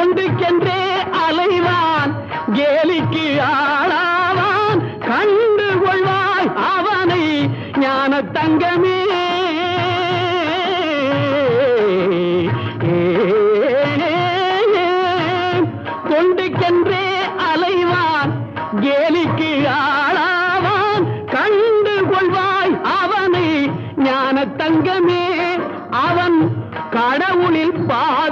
கொண்டுக்கென்றே அலைவான் கேலிக்கு ஆளாவான். கண்டு கொள்வாய் அவனை ஞான தங்கமே. கொண்டுக்கென்றே அலைவான் கேலிக்கு ஆளாவான். கண்டு கொள்வாய் அவனை ஞான தங்கமே. அவன் கடவுளில் பாதியடி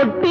கொட்டி